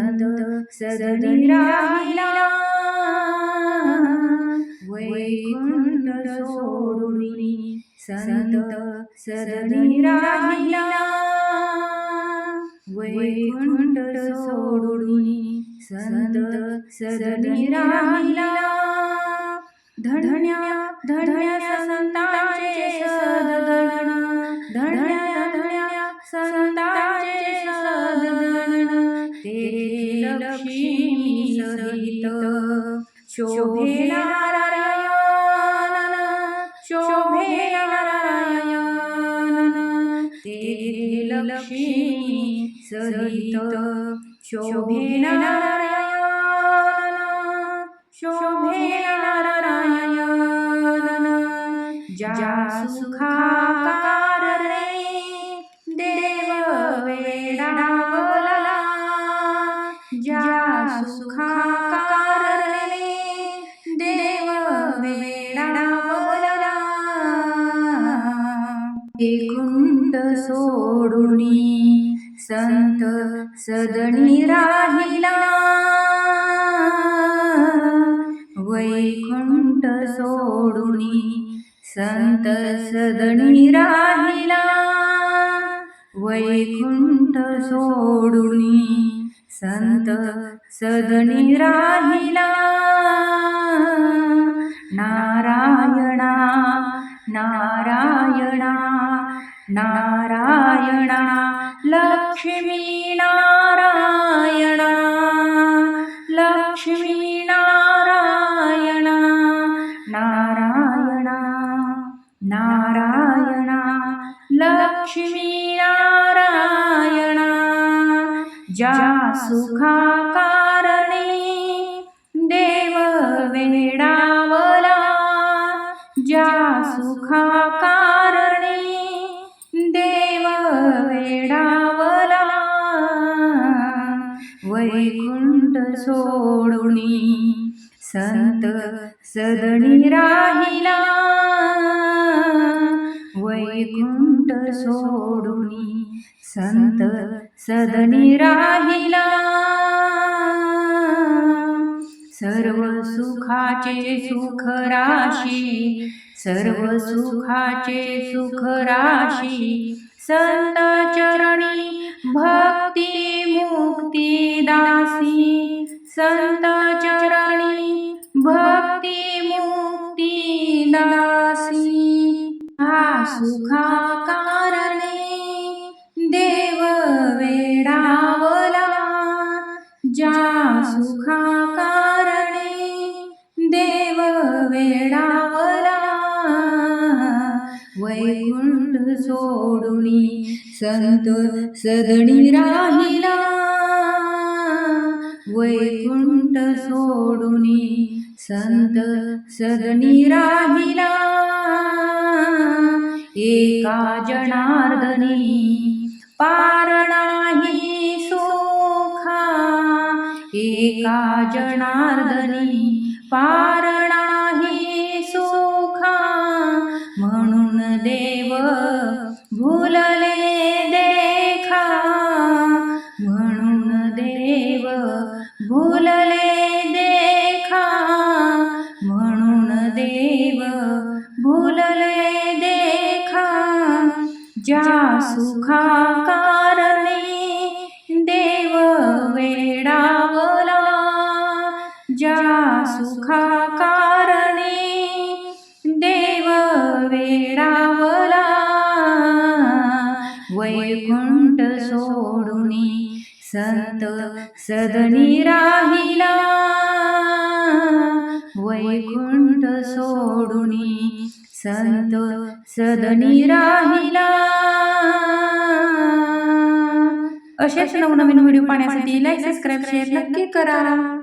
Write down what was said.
संत सदनी राहिला. वैकुंठ सोडुनी संत सदनी राहिला. वैकुंठ सोडुनी संत सदनी राहिला. धडण्या धडण्या संतांचे सदन धडण्या धडण्या संतांचे सदन ते लक्ष्मी सहित शोभे नारायण शोभे नारायण ते लक्ष्मी सहित शोभे नारायण शोभे नारायण ज्या सुखाकारणे देव वेडावला सुखाकारणे देव वेडावला कुंड सोडुनी संत सदनी राहिला. वैकुंठ सोडुनी संत सदनी राहिला. वैकुंठ सोडुनी संत सदनी राहिला. नारायणा नारायणा नारायणा लक्ष्मी नारायणा लक्ष्मी नारायणा नारायणा नारायणा लक्ष्मी ज्या सुखाकारणे देव वेडावला ज्या सुखाकारणे देव वेडावला वैकुंठ सोडुनी संत सदणी राहिला. वैकुंठ सोडुनी संत सदनी राहिला. सर्व सुखाचे सुख राशी सर्व सुखाचे सुख राशी संत चरणी भक्ती मुक्ती दासी संत सुखा सुखाकारणे देव वेडावला ज्या सुखाकारणे देव वेडावला वैकुंठ सोडुनी संत सदणी राहिला वैकुंठ सोडुनी संत सदणी राहिला. एका जनार्दनी पार नाही सुखा. एका जनार्दनी पार नाही सुखा. म्हणून देव भुलले देखा. म्हणून देव भुल सुखा सुखाकारणे देव वेडावला ज्या सुखाकारणे देव वेडावला वैकुंठ सोडुनी संत सदनी राहिला वैकुंठ सोडुनी संत सदनी राहिला. असेच नवनवीन व्हिडिओ पाहण्यासाठी लाईक सबस्क्राईब शेअर नक्की करा.